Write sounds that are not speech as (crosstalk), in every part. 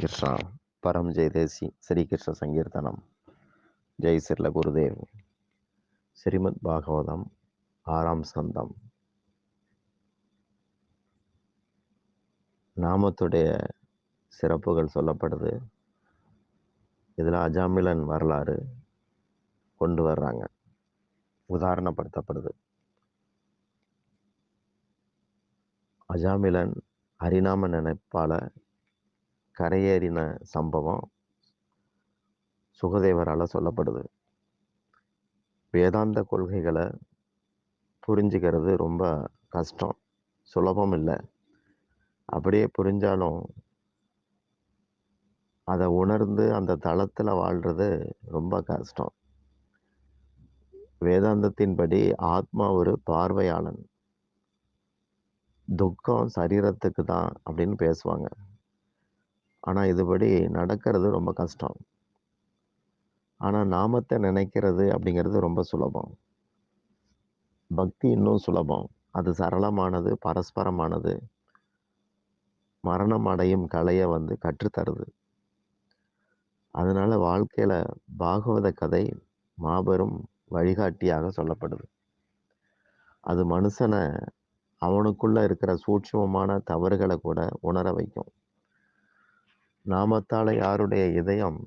జై కృష్ణ పరం జయదేశి శ్రీకృష్ణ సంకీర్తనం జై సిర్ల గురుదేవ్ ஸ்ரீமத் பாகவதம் ஆறாம் சந்தம் நாமத்துடைய சிறப்புகள் சொல்லப்படுது இதில் அஜாமிலன் வரலாறு கொண்டு வர்றாங்க உதாரணப்படுத்தப்படுது அஜாமிலன் ஹரிநாம நினைப்பால கரையேறின சம்பவம் சுகதேவரால் சொல்லப்படுது. வேதாந்த கொள்கைகளை புரிஞ்சுக்கிறது ரொம்ப கஷ்டம். சுலபம் இல்லை. அப்படியே புரிஞ்சாலும் அதை உணர்ந்து அந்த தளத்தில் வாழ்கிறது ரொம்ப கஷ்டம். வேதாந்தத்தின்படி ஆத்மா ஒரு பார்வையாளன். துக்கம் சரீரத்துக்கு தான் அப்படின்னு பேசுவாங்க. ஆனால் இதுபடி நடக்கிறது ரொம்ப கஷ்டம். ஆனால் நாமத்தை நினைக்கிறது அப்படிங்கிறது ரொம்ப சுலபம். பக்தி இன்னும் சுலபம். அது சரளமானது பரஸ்பரமானது. மரணம் அடையும் கலையை வந்து கற்றுத்தருது. அதனால் வாழ்க்கையில் பாகவத கதை மாபெரும் வழிகாட்டியாக சொல்லப்படுது. அது மனுஷனை அவனுக்குள்ளே இருக்கிற சூட்சமமான தவறுகளை கூட உணர வைக்கும். நாமத்தால யாருடைய இதயம்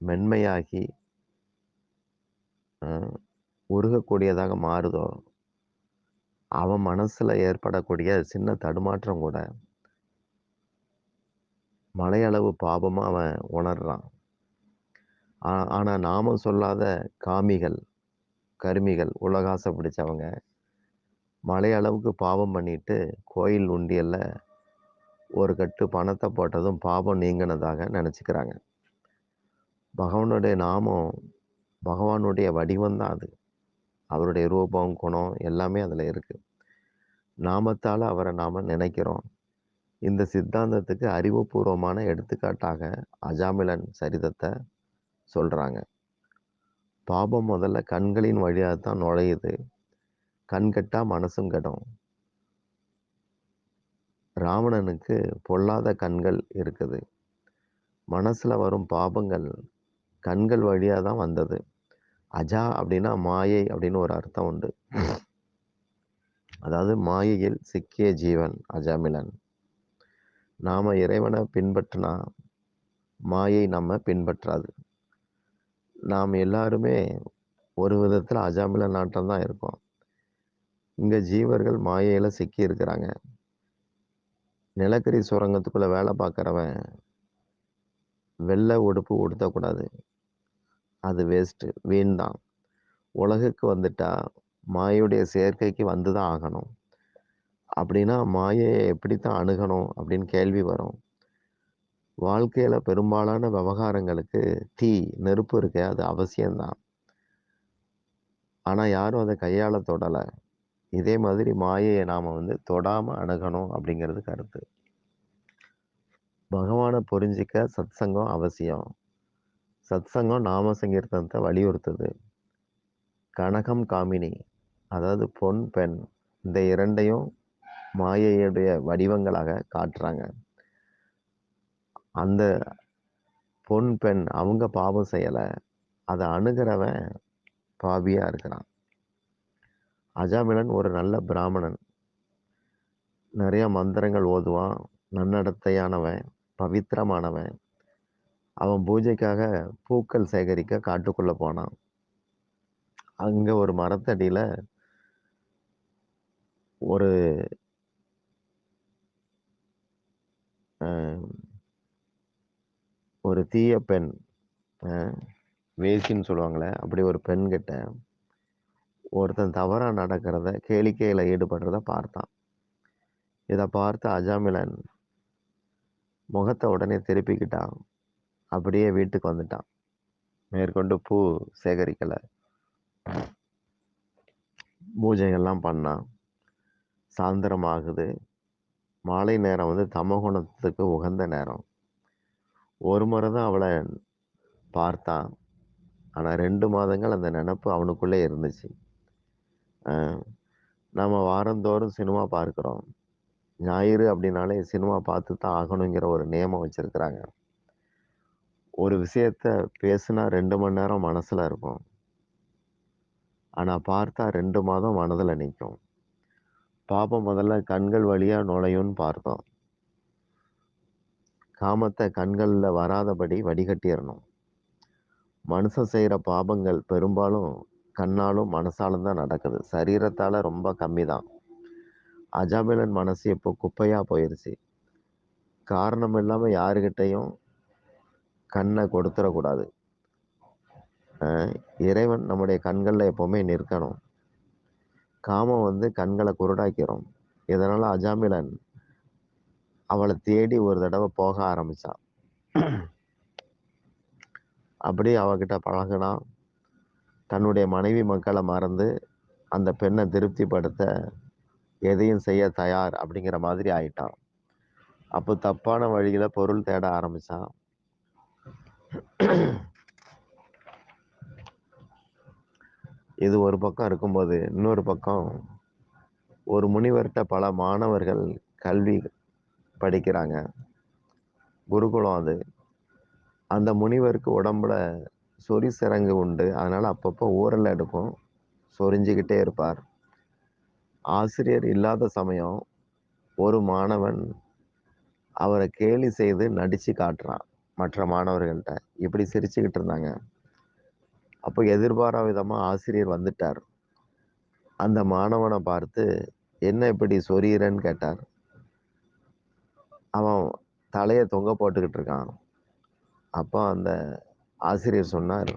மென்மையாகி உருகக்கூடியதாக மாறுதோ அவன் மனசில் ஏற்படக்கூடிய சின்ன தடுமாற்றம் கூட மலையளவு பாபமாக அவன் உணர்றான். ஆனால் நாம சொல்லாத காமிகள் கருமிகள் உலகாசை பிடிச்சவங்க மலையளவுக்கு பாவம் பண்ணிட்டு கோயில் உண்டியல்ல ஒரு கட்டு பணத்தை போட்டதும் பாபம் நீங்கினதாக நினச்சிக்கிறாங்க. பகவானுடைய நாமம் பகவானுடைய வடிவம் தான் அது. அவருடைய ரூபம் குணம் எல்லாமே அதில் இருக்குது நாமத்தால் அவரை நாம் நினைக்கிறோம். இந்த சித்தாந்தத்துக்கு அறிவுபூர்வமான எடுத்துக்காட்டாக அஜாமிலன் சரிதத்தை சொல்கிறாங்க பாபம் முதல்ல கண்களின் வழியாக தான் நுழையுது. கண் கெட்டா மனசும் கெடும். ராவணனுக்கு பொல்லாத கண்கள் இருக்குது. மனசில் வரும் பாபங்கள் கண்கள் வழியாக தான் வந்தது. அஜா அப்படின்னா மாயை அப்படின்னு ஒரு அர்த்தம் உண்டு. அதாவது மாயையில் சிக்கிய ஜீவன் அஜாமிலன். நாம் இறைவனை பின்பற்றினா மாயை நம்ம பின்பற்றாது. நாம் எல்லாருமே ஒரு விதத்தில் அஜாமில நாட்டம் தான் இருக்கோம். இங்கே ஜீவர்கள் மாயையில் சிக்கி இருக்கிறாங்க. நிலக்கரி சுரங்கத்துக்குள்ளே வேலை பார்க்குறவன் வெள்ளை உடுப்பு உடுத்தக்கூடாது அது வேஸ்ட்டு வீண் தான். உலகுக்கு வந்துட்டா மாயுடைய சேர்க்கைக்கு வந்து தான் ஆகணும். அப்படின்னா மாயையை எப்படித்தான் அணுகணும் அப்படின்னு கேள்வி வரும். வாழ்க்கையில் பெரும்பாலான விவகாரங்களுக்கு தீ நெருப்பு இருக்கு அது அவசியம்தான். ஆனால் யாரும் அதை கையாள தொடலை. இதே மாதிரி மாயையை நாம் வந்து தொடாமல் அணுகணும் அப்படிங்கிறது கருத்து. பகவானை புரிஞ்சிக்க சத் சங்கம் அவசியம். சத் சங்கம் நாம சங்கீர்த்தனத்தை வலியுறுத்துது. கனகம் காமினி அதாவது பொன் பெண் இந்த இரண்டையும் மாயையுடைய வடிவங்களாக காட்டுறாங்க. அந்த பொன் பெண் அவங்க பாவம் செய்யலை. அதை அணுகிறவன் பாவியாக இருக்கிறான். அஜாமிலன் ஒரு நல்ல பிராமணன். நிறைய மந்திரங்கள் ஓதுவான். நன்னடத்தையானவன் பவித்திரமானவன். அவன் பூஜைக்காக பூக்கள் சேகரிக்க காட்டுக்குள்ளே போனான். அங்கே ஒரு மரத்தடியில் ஒரு ஒரு தீய பெண் வேசின்னு சொல்லுவாங்களே அப்படி ஒரு பெண்கிட்ட ஒருத்தன் தவறாக நடக்கிறத கேளிக்கையில் ஈடுபடுறத பார்த்தான். இதை பார்த்து அஜாமிலன் முகத்தை உடனே திருப்பிக்கிட்டான். அப்படியே வீட்டுக்கு வந்துட்டான். மேற்கொண்டு பூ சேகரிக்கலை. பூஜைகள்லாம் பண்ணான். சாயந்தரம் ஆகுது. மாலை நேரம் வந்து தமகுணத்துக்கு உகந்த நேரம். ஒரு முறை தான் அவளை பார்த்தான். ஆனால் ரெண்டு மாதங்கள் அந்த நினப்பு அவனுக்குள்ளே இருந்துச்சு. நம்ம வாரந்தோறும் சினிமா பார்க்குறோம் ஞாயிறு அப்படின்னாலே சினிமா பார்த்து தான் ஆகணுங்கிற ஒரு நியமம் வச்சுருக்குறாங்க ஒரு விஷயத்த பேசுனா ரெண்டு மணி நேரம் மனசில் இருக்கும். ஆனால் பார்த்தா ரெண்டு மாதம் மனதில் நிற்கும் பாபம் முதல்ல கண்கள் வழியாக நுழையும்னு பார்த்தோம். காமத்தை கண்களில் வராதபடி வடிகட்டிடணும் மனுஷன் செய்கிற பாபங்கள் பெரும்பாலும் கண்ணாலும், மனசாலும் தான் நடக்குது. சரீரத்தால் ரொம்ப கம்மி தான். அஜாமிலன் மனசு இப்போ குப்பையாக போயிடுச்சு காரணம் இல்லாமல் யாருக்கிட்டையும் கண்ணை கொடுத்துறக்கூடாது. இறைவன் நம்முடைய கண்களில் எப்போவுமே நிற்கணும். காமம் வந்து கண்களை குருடாக்கிறோம் இதனால் அஜாமிலன் அவளை தேடி ஒரு தடவை போக ஆரம்பிச்சான். அப்படி அவகிட்ட பழகினான் தன்னுடைய மனைவி மக்களை மறந்து, அந்த பெண்ணை திருப்திப்படுத்த எதையும் செய்ய தயார் அப்படிங்கிற மாதிரி ஆயிட்டான். அப்போ தப்பான வழியில் பொருள் தேட ஆரம்பித்தான் இது ஒரு பக்கம் இருக்கும்போது, இன்னொரு பக்கம் ஒரு முனிவர்கிட்ட பல மாணவர்கள் கல்வி படிக்கிறாங்க. குருகுலம் அது. அந்த முனிவருக்கு உடம்புல சொறி சிறங்கு உண்டு. அதனால் அப்பப்போ ஊறல் எடுக்கும். சொரிஞ்சிக்கிட்டே இருப்பார். ஆசிரியர் இல்லாத சமயம், ஒரு மாணவன் அவரை கேலி செய்து நடித்து காட்டுறான். மற்ற மாணவர்கள்ட்ட. இப்படி சிரிச்சுக்கிட்டு இருந்தாங்க. அப்போ எதிர்பாரா விதமாக ஆசிரியர் வந்துட்டார். அந்த மாணவனை பார்த்து, "என்ன இப்படி சொரியிறன்னு?" கேட்டார். அவன் தலையை தொங்க போட்டுக்கிட்டு இருக்கான். அப்போ அந்த ஆசிரியர் சொன்னார்,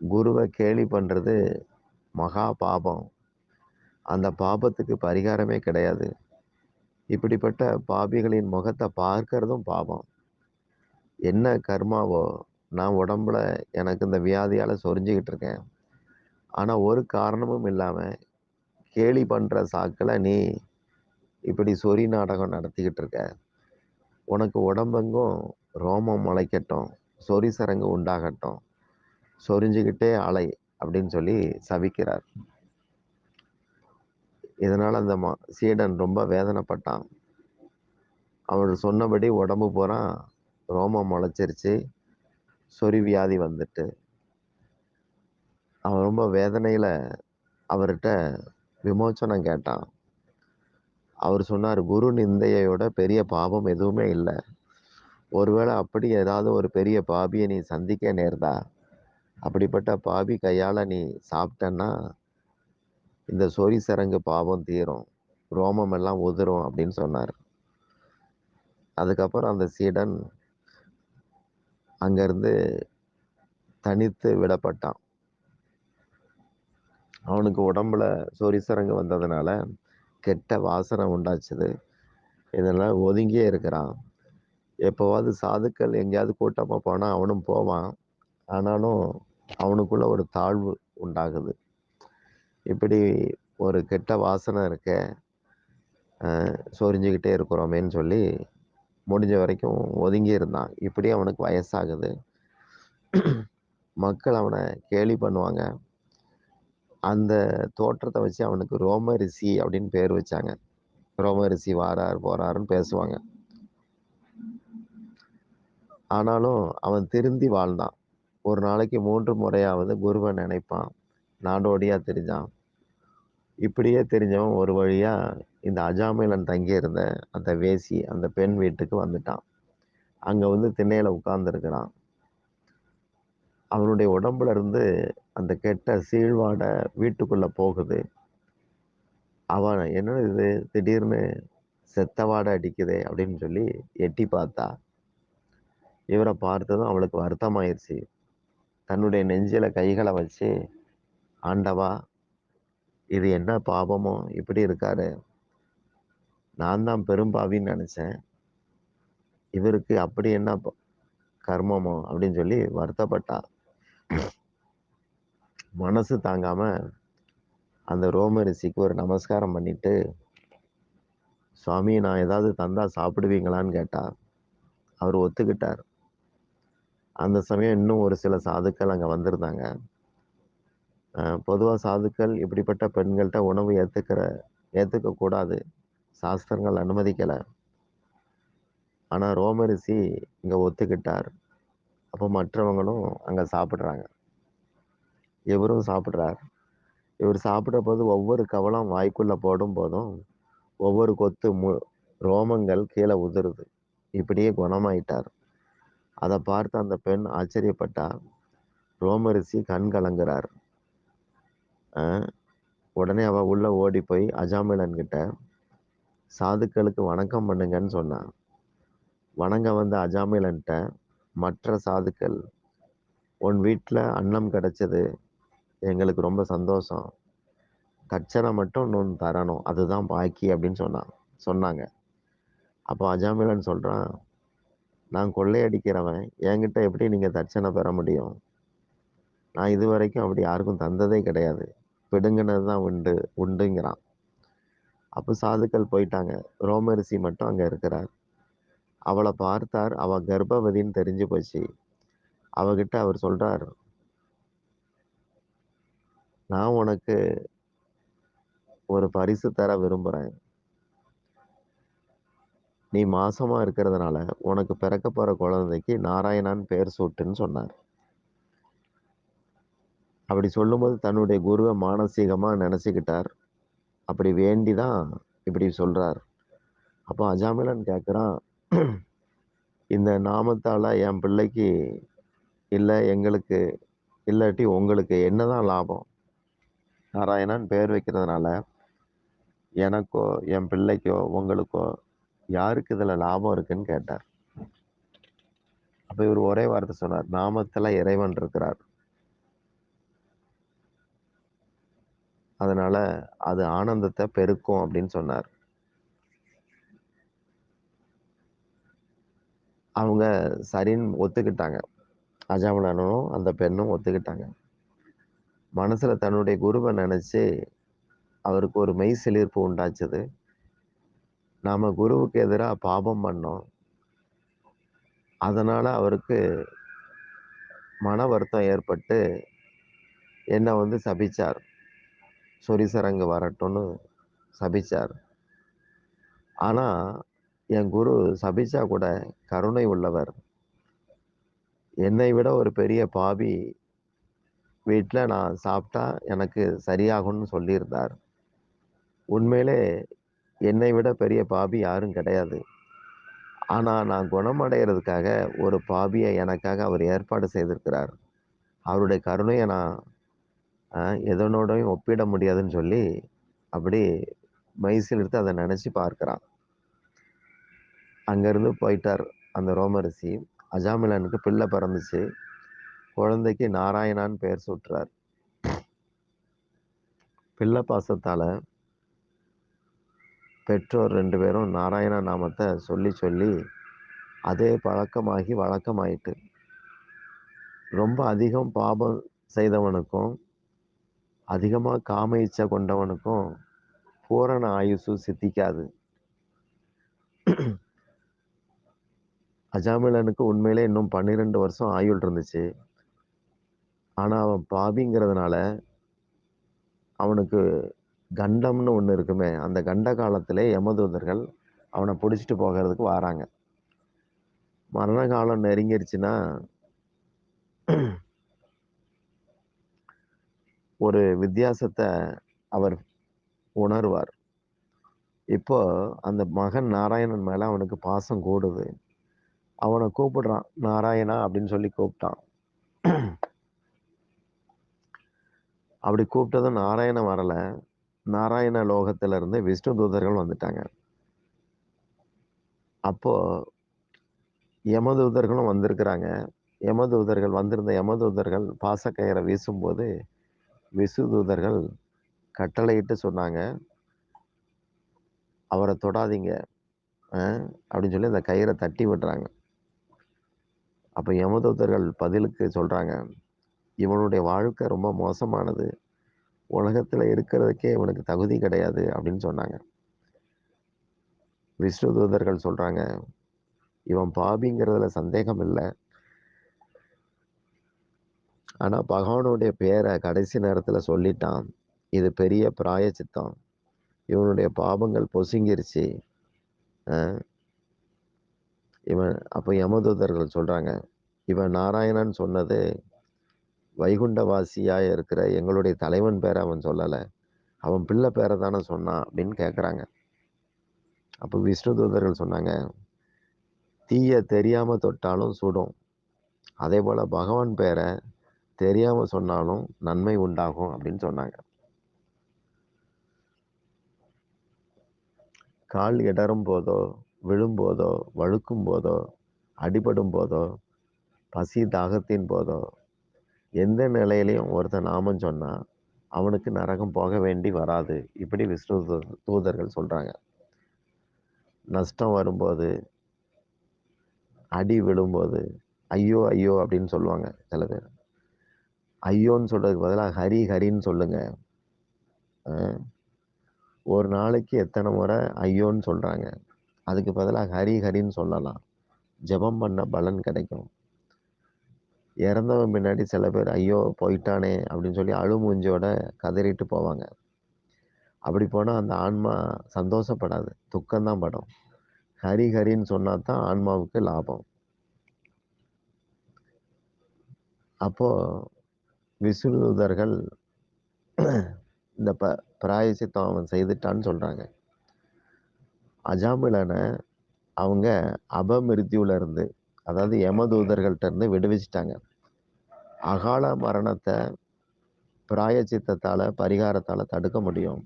குருவை கேலி பண்ணுறது மகா பாபம். அந்த பாபத்துக்கு பரிகாரமே கிடையாது. இப்படிப்பட்ட பாபிகளின் முகத்தை பார்க்கறதும் பாவம். என்ன கர்மாவோ, நான் உடம்புல எனக்கு இந்த வியாதியால் சொரிஞ்சிக்கிட்டு இருக்கேன். ஆனால் ஒரு காரணமும் இல்லாமல் கேலி பண்ணுற சாக்களை நீ இப்படி சொறி நாடகம் நடத்திக்கிட்டு இருக்க. உனக்கு உடம்பெங்கும் ரோமம் முளைக்கட்டும். சொறி சரங்கு உண்டாகட்டும். சொரிஞ்சுக்கிட்டே அலை." அப்படின்னு சொல்லி சபிக்கிறார். இதனால் அந்த மா சீடன் ரொம்ப வேதனைப்பட்டான். அவர் சொன்னபடி உடம்பு பூரா ரோமம் முளைச்சிருச்சு. சொறி வியாதி வந்துட்டு. அவன் ரொம்ப வேதனையில் அவர்கிட்ட விமோச்சனம் கேட்டான். அவர் சொன்னார் "குரு நிந்தையோட பெரிய பாவம் எதுவுமே இல்லை ஒருவேளை அப்படி ஏதாவது ஒரு பெரிய பாபியை நீ சந்திக்க நேர்ந்தா, அப்படிப்பட்ட பாபி கையால் நீ சாப்பிட்டன்னா, இந்த சொறி சரங்கு பாவம் தீரும். ரோமம் எல்லாம் உதிரும்." அப்படின்னு சொன்னார் அதுக்கப்புறம் அந்த சீடன் அங்கேருந்து தனித்து விடப்பட்டான். அவனுக்கு உடம்புல சொரிசரங்கு வந்ததுனால, கெட்ட வாசனை உண்டாச்சுது. இதெல்லாம் ஒதுங்கியே இருக்கிறான். எப்போவாது சாதுக்கள் எங்கேயாவது கூட்டமாக போனால் அவனும் போவான். ஆனாலும் அவனுக்குள்ள ஒரு தாழ்வு உண்டாகுது. இப்படி ஒரு கெட்ட வாசனை இருக்க சொரிஞ்சுக்கிட்டே இருக்கிறோமேன்னு சொல்லி, முடிஞ்ச வரைக்கும் ஒதுங்கி இருந்தான். இப்படி அவனுக்கு வயசாகுது. மக்கள் அவனை கேலி பண்ணுவாங்க. அந்த தோற்றத்தை வச்சு அவனுக்கு ரோமரிசி அப்படின்னு பேர் வச்சாங்க. ரோமரிசி வாரார், போறாருன்னு பேசுவாங்க. ஆனாலும் அவன் திருந்தி வாழ்ந்தான். ஒரு நாளைக்கு மூன்று முறையாவது குருவை நினைப்பான். நாடோடியாக தெரிஞ்சான் இப்படியே தெரிஞ்சவன் ஒரு வழியாக இந்த அஜாமிலன் தங்கியிருந்த அந்த வேசி, அந்த பெண் வீட்டுக்கு வந்துட்டான். அங்கே வந்து திண்ணையில் உட்கார்ந்துருக்கிறான் அவனுடைய உடம்புல இருந்து அந்த கெட்ட சீழ்வாடை வீட்டுக்குள்ளே போகுது. அவன் என்ன இது திடீர்னு செத்தவாடை அடிக்குதே" அப்படின்னு சொல்லி எட்டி பார்த்தா. இவரை பார்த்ததும் அவளுக்கு வருத்தமாயிருச்சு. தன்னுடைய நெஞ்சில கைகளை வச்சு, "ஆண்டவா! இது என்ன பாவமோ இப்படி இருக்காரு. நான் தான் பெரும்பாவின்னு நினச்சேன் இவருக்கு அப்படி என்ன கர்மமோ?" அப்படின்னு சொல்லி வருத்தப்பட்டா. மனசு தாங்காம அந்த ரோம ரிஷிக்கு ஒரு நமஸ்காரம் பண்ணிட்டு, "சுவாமி நான் ஏதாவது தந்தா சாப்பிடுவீங்களான்னு?" கேட்டா. அவர் ஒத்துக்கிட்டார். அந்த சமயம் இன்னும் ஒரு சில சாதுக்கள் அங்கே வந்திருந்தாங்க. பொதுவாக சாதுக்கள் இப்படிப்பட்ட பெண்கள்கிட்ட உணவு ஏற்றுக்கிற ஏற்றுக்கக்கூடாது சாஸ்திரங்கள் அனுமதிக்கலை ஆனால் ரோமரிசி இங்கே ஒத்துக்கிட்டார். அப்போ மற்றவங்களும் அங்கே சாப்பிட்றாங்க இவரும் சாப்பிட்றார் இவர் சாப்பிடும்போது ஒவ்வொரு கவலம் வாய்க்குள்ளே போடும் போடும்போதும், ஒவ்வொரு கொத்து மு ரோமங்கள் கீழே உதிருது. இப்படியே குணமாயிட்டார். அதை பார்த்து அந்த பெண் ஆச்சரியப்பட்டா. ரோமரிசி கண் கலங்குறார். உடனே அவள் உள்ளே ஓடி போய் அஜாமிலன்கிட்ட சாதுக்களுக்கு வணக்கம் பண்ணுங்கன்னு சொன்னான் வணங்க வந்த அஜாமிலன்கிட்ட மற்ற சாதுக்கள், "உன் வீட்டில் அன்னம் கிடைச்சது. எங்களுக்கு ரொம்ப சந்தோஷம். கச்சனை மட்டும் நான் தரணும். அதுதான் பாக்கி" அப்படின்னு சொன்னான் சொன்னாங்க. அப்போ அஜாமிலன் சொல்கிறான் "நான் கொள்ளையடிக்கிறவன். என்கிட்ட எப்படி நீங்கள் தட்சணை பெற முடியும்? நான் இது வரைக்கும் அப்படி யாருக்கும் தந்ததே கிடையாது. பிடுங்கினது தான் உண்டு உண்டுங்கிறான்." அப்போ சாதுக்கள் போயிட்டாங்க. ரோமரிசி மட்டும் அங்கே இருக்கிறார். அவளை பார்த்தார். அவள் கர்ப்பவதின்னு தெரிஞ்சு போச்சு. அவகிட்ட அவர் சொல்கிறார் "நான் உனக்கு ஒரு பரிசு தர விரும்புகிறேன் நீ மாசமாக இருக்கிறதுனால, உனக்கு பிறக்க போகிற குழந்தைக்கு நாராயணன் பெயர் சூட்டுன்னு" சொன்னார். அப்படி சொல்லும்போது தன்னுடைய குருவை மானசீகமாக நினச்சிக்கிட்டார் அப்படி வேண்டி தான் இப்படி சொல்கிறார் அப்போ அஜாமிலன் கேட்குறான் "இந்த நாமத்தால் என் பிள்ளைக்கு இல்லை எங்களுக்கு இல்லாட்டி உங்களுக்கு என்னதான் லாபம்? நாராயணன் பேர் வைக்கிறதுனால, எனக்கோ, என் பிள்ளைக்கோ, உங்களுக்கோ யாருக்கு இதில் லாபம் இருக்குன்னு" கேட்டார். அப்போ இவர் ஒரே வார்த்தை சொன்னார். நாமத்தில் இறைவன் இருக்கிறார்." அதனால அது ஆனந்தத்தை பெருக்கும் அப்படின்னு சொன்னார். அவங்க சரின்னு ஒத்துக்கிட்டாங்க. அஜாமலனும் அந்த பெண்ணும் ஒத்துக்கிட்டாங்க. மனசுல தன்னுடைய குருவை நினச்சி அவருக்கு ஒரு மெய் மெய்சிலிர்ப்பு உண்டாச்சுது. நாம் குருவுக்கு எதிராக பாபம் பண்ணோம். அதனால் அவருக்கு மன வருத்தம் ஏற்பட்டு, என்னை வந்து சபிச்சார். சொரிசரங்கு வரட்டும்னு சபிச்சார். ஆனால் என் குரு சபிச்சா கூட கருணை உள்ளவர். என்னை விட ஒரு பெரிய பாவி வீட்டில் நான் சாப்பிட்டா எனக்கு சரியாகும்னு சொல்லியிருந்தார். உண்மையிலே என்னை விட பெரிய பாபி யாரும் கிடையாது. ஆனால் நான் குணமடைகிறதுக்காக ஒரு பாபியை எனக்காக அவர் ஏற்பாடு செய்திருக்கிறார். அவருடைய கருணையை நான் எதனோடையும் ஒப்பிட முடியாதுன்னு சொல்லி, அப்படி மைசில் எடுத்து அதை நினச்சி பார்க்குறான் அங்கேருந்து போயிட்டார் அந்த ரோமரிசி அஜாமிலனுக்கு பிள்ளை பிறந்துச்சு. குழந்தைக்கு நாராயணான்னு பெயர் சூட்டுறார். பிள்ளை பாசத்தால் பெற்றோர் ரெண்டு பேரும் நாராயண நாமத்தை சொல்லி, சொல்லி அதே பழக்கமாகி வழக்கமாயிட்டு. ரொம்ப அதிகம் பாபம் செய்தவனுக்கும், அதிகமாக காம இச்சை கொண்டவனுக்கும் பூரண ஆயுசு சித்திக்காது. அஜாமிலனுக்கு உண்மையிலே இன்னும் 12 வருஷம் ஆயுள் இருந்துச்சு. ஆனால் அவன் பாபிங்கிறதுனால அவனுக்கு கண்டம்னு ஒன்று இருக்குமே, அந்த கண்ட காலத்திலே யமதூதர்கள் அவனை பிடிச்சிட்டு போகிறதுக்கு வராங்க மரண காலம் நெருங்கிருச்சுன்னா ஒரு வித்தியாசத்தை அவர் உணருவார். இப்போ அந்த மகன் நாராயணன் மேலே அவனுக்கு பாசம் கூடுது. அவனை கூப்பிடுறான். "நாராயணா" அப்படின்னு சொல்லி கூப்பிட்டான். அப்படி கூப்பிட்டதும் நாராயணன் வரலை நாராயண லோகத்திலிருந்து விஷ்ணு தூதர்கள் வந்துட்டாங்க. அப்போ யமதூதர்களும் வந்திருக்கிறாங்க. யமதூதர்கள் வந்திருந்த யமதூதர்கள் பாசக்கயிறை வீசும்போது, விசு தூதர்கள் கட்டளையிட்டு சொன்னாங்க. அவரை தொடாதீங்க. அப்படின்னு சொல்லி அந்த கயிறை தட்டி விடுறாங்க. அப்போ யமதூதர்கள் பதிலுக்கு சொல்கிறாங்க "இவனுடைய வாழ்க்கை ரொம்ப மோசமானது. உலகத்தில் இருக்கிறதுக்கே இவனுக்கு தகுதி கிடையாது" அப்படின்னு சொன்னாங்க. விஷ்ணு தூதர்கள் சொல்கிறாங்க "இவன் பாபிங்கிறதுல சந்தேகம் இல்லை ஆனால் பகவானுடைய பேரை கடைசி நேரத்தில் சொல்லிட்டான். இது பெரிய பிராயச்சித்தம். இவனுடைய பாவங்கள் பொசுங்கிருச்சு. இவன் அப்போ யமதூதர்கள் சொல்கிறாங்க இவன் நாராயணன் சொன்னது வைகுண்டவாசியாக இருக்கிற எங்களுடைய தலைவன் பேரை அவன் சொல்லலை. அவன் பிள்ளை பேரை தானே சொன்னான் அப்படின்னு கேட்குறாங்க அப்போ விஷ்ணு தூதர்கள் சொன்னாங்க தீய தெரியாமல் தொட்டாலும் சுடும். அதே போல் பகவான் பேரை தெரியாமல் சொன்னாலும் நன்மை உண்டாகும் அப்படின்னு சொன்னாங்க. கால் இடரும் போதோ விழும்போதோ வழுக்கும் போதோ அடிபடும் போதோ பசி தாகத்தின் போதோ எந்த நிலையிலையும் ஒருத்தன் நாமம் சொன்னால் அவனுக்கு நரகம் போக வேண்டி வராது. இப்படி விஷ்ணு தூதர்கள் சொல்கிறாங்க நஷ்டம் வரும்போது அடி விழும்போது ஐயோ ஐயோ அப்படின்னு சொல்லுவாங்க சில பேர். ஐயோன்னு சொல்கிறதுக்கு பதிலாக ஹரி ஹரின்னு சொல்லுங்கள் ஒரு நாளைக்கு எத்தனை முறை ஐயோன்னு சொல்கிறாங்க அதுக்கு பதிலாக ஹரி ஹரின்னு சொல்லலாம். ஜெபம் பண்ண பலன் கிடைக்கும். இறந்தவன் பின்னாடி சில பேர் ஐயோ போயிட்டானே அப்படின்னு சொல்லி அழுமூஞ்சியோட கதறிட்டு போவாங்க. அப்படி போனால் அந்த ஆன்மா சந்தோஷப்படாது. துக்கம்தான் படும். ஹரி ஹரின்னு சொன்னா தான் ஆன்மாவுக்கு லாபம். அப்போ விசுதூதர்கள் (clears throat) இந்த ப பிராயசித்தம் அவன் செய்துட்டான்னு சொல்கிறாங்க அஜாமிலனை அவங்க அபமிருத்தியுல இருந்து அதாவது யமதூதர்கள்ட்ட இருந்து விடுவிச்சிட்டாங்க. அகால மரணத்தை பிராயச்சித்தத்தால் பரிகாரத்தால் தடுக்க முடியும்.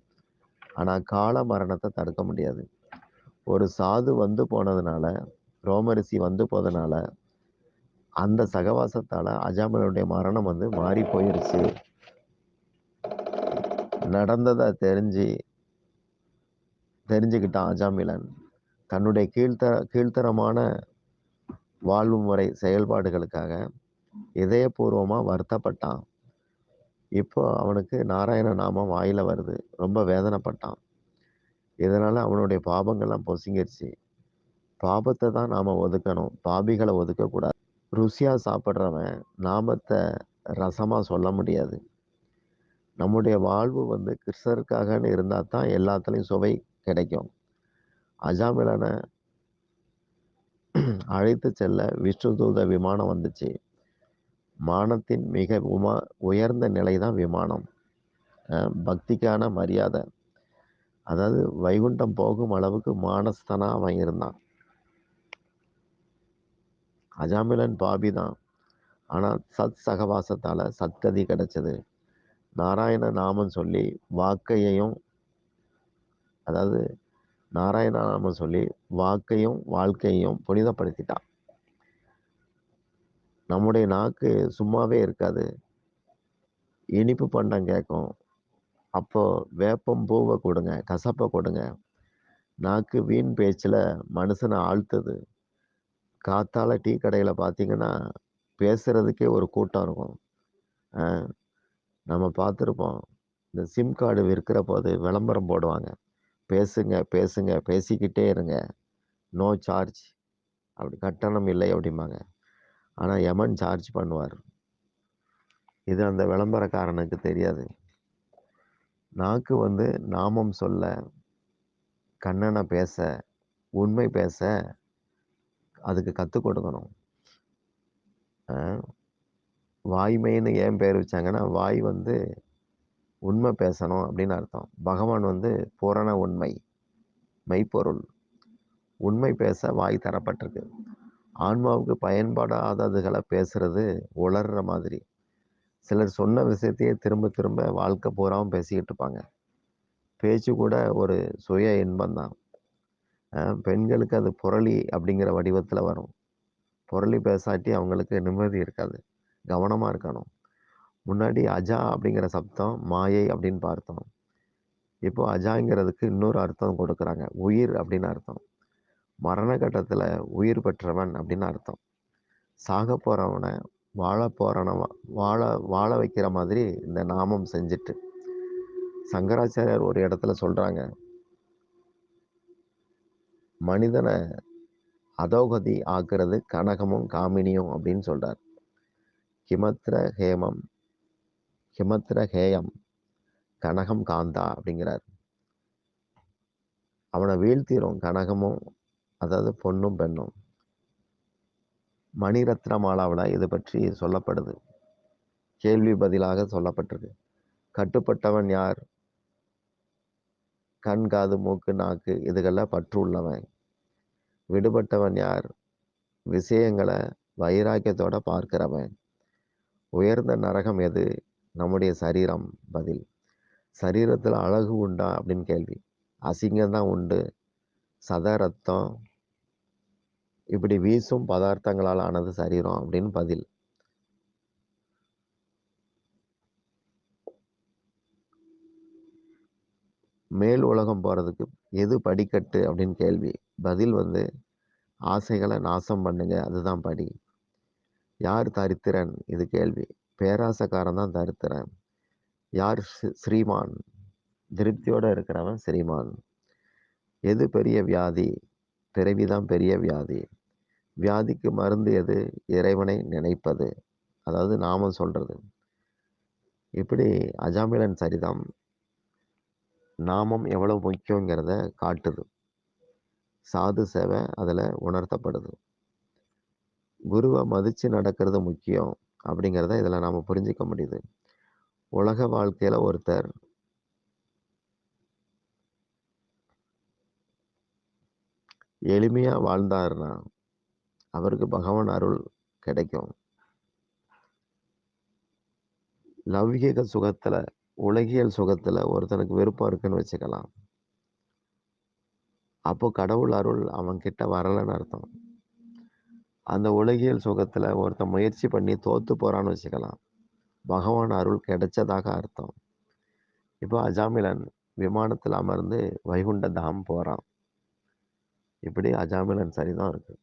ஆனால் கால மரணத்தை தடுக்க முடியாது. ஒரு சாது வந்து போனதுனால ரோமரிசி வந்து போனதுனால அந்த சகவாசத்தால் அஜாமிலனுடைய மரணம் வந்து மாறி போயிருச்சு. நடந்ததை தெரிஞ்சு தெரிஞ்சுக்கிட்டான் அஜாமிலன். தன்னுடைய கீழ்த்தர கீழ்த்தரமான வாழ்வு முறை செயல்பாடுகளுக்காக இதயபூர்வமாக வருத்தப்பட்டான். இப்போ அவனுக்கு நாராயண நாமம் வாயில் வருது. ரொம்ப வேதனைப்பட்டான். இதனால் அவனுடைய பாபங்கள்லாம் பொசுங்கிருச்சு. பாபத்தை தான் நாம் ஒதுக்கணும். பாபிகளை ஒதுக்கக்கூடாது. ருசியாக சாப்பிட்றவன் நாமத்தை ரசமாக சொல்ல முடியாது. நம்முடைய வாழ்வு வந்து கிருஷ்ணருக்காகன்னு இருந்தால் தான் எல்லாத்துலேயும் சுவை கிடைக்கும். அஜாமிலனை அழைத்து செல்ல விஷ்ணு தூத விமானம் வந்துச்சு. மானத்தின் மிக உமா உயர்ந்த நிலை தான் விமானம் பக்திக்கான மரியாதை. அதாவது வைகுண்டம் போகும் அளவுக்கு மானஸ்தனாக அவன் இருந்தான். அஜாமிலன் பாபி தான் ஆனால் சத் சகவாசத்தால் சத்கதி கிடைச்சது. நாராயண நாமம் சொல்லி வாக்கையையும் அதாவது நாராயண நாமம் சொல்லி வாக்கையும் வாழ்க்கையையும் புனிதப்படுத்திட்டான். நம்முடைய நாக்கு சும்மாவே இருக்காது. இனிப்பு பண்டம் கேட்கும் அப்போது வேப்பம் பூவை கொடுங்க கசப்பை கொடுங்க. நாக்கு வீண் பேச்சில் மனுஷனை ஆழ்த்துது. காத்தால் டீ கடையில் பார்த்தீங்கன்னா பேசுகிறதுக்கே ஒரு கூட்டம் இருக்கும். நம்ம பார்த்துருப்போம் இந்த சிம் கார்டு விற்கிற போது விளம்பரம் போடுவாங்க. பேசுங்க பேசுங்க பேசிக்கிட்டே இருங்க. No charge. அப்படி கட்டணம் இல்லை அப்படிம்பாங்க. ஆனால் யமன் சார்ஜ் பண்ணுவார். இது அந்த விளம்பரக்காரனுக்கு தெரியாது. நாக்கு வந்து நாமம் சொல்ல கண்ணனை பேச உண்மை பேச அதுக்கு கற்றுக் கொடுக்கணும். வாய்மைன்னு ஏன் பேர் வச்சாங்கன்னா வாய் வந்து உண்மை பேசணும் அப்படின்னு அர்த்தம். பகவான் வந்து பூரண உண்மை மெய்ப்பொருள். உண்மை பேச வாய் தரப்பட்டிருக்கு. ஆன்மாவுக்கு பயன்படாததுகளை பேசுகிறது உளர்ற மாதிரி. சிலர் சொன்ன விஷயத்தையே திரும்ப திரும்ப வாழ்க்கை பூராவும் பேசிக்கிட்டு இருப்பாங்க. பேச்சு கூட ஒரு சுய இன்பம்தான் பெண்களுக்கு அது புரளி அப்படிங்கிற வடிவத்தில் வரும். புரளி பேசாட்டி அவங்களுக்கு நிம்மதி இருக்காது. கவனமாக இருக்கணும். முன்னாடி அஜா அப்படிங்கிற சப்தம் மாயை அப்படின்னு பார்த்தோம். இப்போ அஜாங்கிறதுக்கு இன்னொரு அர்த்தம் கொடுக்குறாங்க. உயிர் அப்படின்னு அர்த்தம். மரண கட்டத்தில் உயிர் பெற்றவன் அப்படின்னு அர்த்தம். சாக போகிறவனை வாழ போகிறவன வாழ வாழ வைக்கிற மாதிரி இந்த நாமம் செஞ்சுட்டு. சங்கராச்சாரியார் ஒரு இடத்துல சொல்கிறாங்க மனிதனை அதோகதி ஆக்குறது கனகமும் காமினியும் அப்படின்னு சொல்கிறார் கிமத்ர ஹேமம் கிமத்ர ஹேயம் கனகம் காந்தா அப்படிங்கிறார். அவனை வீழ்த்திரும் கனகமும் அதாவது பொண்ணும் பெண்ணும். மணிரத்ன மாலாவில் இது பற்றி சொல்லப்படுது. கேள்வி பதிலாக சொல்லப்பட்டிருக்கு. கட்டுப்பட்டவன் யார்? கண் காது மூக்கு நாக்கு இதுகளில் பற்று உள்ளவன். விடுபட்டவன் யார்? விஷயங்களை வைராக்கியத்தோட பார்க்கிறவன். உயர்ந்த நரகம் எது? நம்முடைய சரீரம் பதில். சரீரத்தில் அழகு உண்டா அப்படின்னு கேள்வி. அசிங்கம் தான் உண்டு. சத ரத்தம் இப்படி வீசும் பதார்த்தங்களால் ஆனது சரீரம் அப்படின்னு பதில். மேல் உலகம் போகிறதுக்கு எது படிக்கட்டு அப்படின்னு கேள்வி. பதில் வந்து ஆசைகளை நாசம் பண்ணுங்க அதுதான் படி. யார் தரித்திரன்? இது கேள்வி. பேராசக்காரன் தான் தரித்திரன். யார் ஸ்ரீமான்? திருப்தியோடு இருக்கிறவன் ஸ்ரீமான். எது பெரிய வியாதி? பிறவிதான் பெரிய வியாதி. வியாதிக்கு மருந்து எது? இறைவனை நினைப்பது. அதாவது நாமம் சொல்றது. இப்படி அஜாமிலன் சரிதம் நாமம் எவ்வளவு முக்கியங்கிறத காட்டுது. சாது சேவை அதில் உணர்த்தப்படுது. குருவை மதித்து நடக்கிறது முக்கியம் அப்படிங்கிறத இதில் நாம் புரிஞ்சிக்க முடியுது. உலக வாழ்க்கையில் ஒருத்தர் எளிமையாக வாழ்ந்தாருன்னா அவருக்கு பகவான் அருள் கிடைக்கும். லௌகிக சுகத்தில் உலகியல் சுகத்தில் ஒருத்தனுக்கு விருப்பம் இருக்குன்னு வச்சுக்கலாம். அப்போ கடவுள் அருள் அவன் கிட்ட வரலன்னு அர்த்தம். அந்த உலகியல் சுகத்தில் ஒருத்தன் முயற்சி பண்ணி தோத்து போறான்னு வச்சுக்கலாம். பகவான் அருள் கிடைச்சதாக அர்த்தம். இப்போ அஜாமிலன் விமானத்தில் அமர்ந்து வைகுண்ட தாம் போகிறான் இப்படி அஜாமிலன் சரிதான் இருக்குது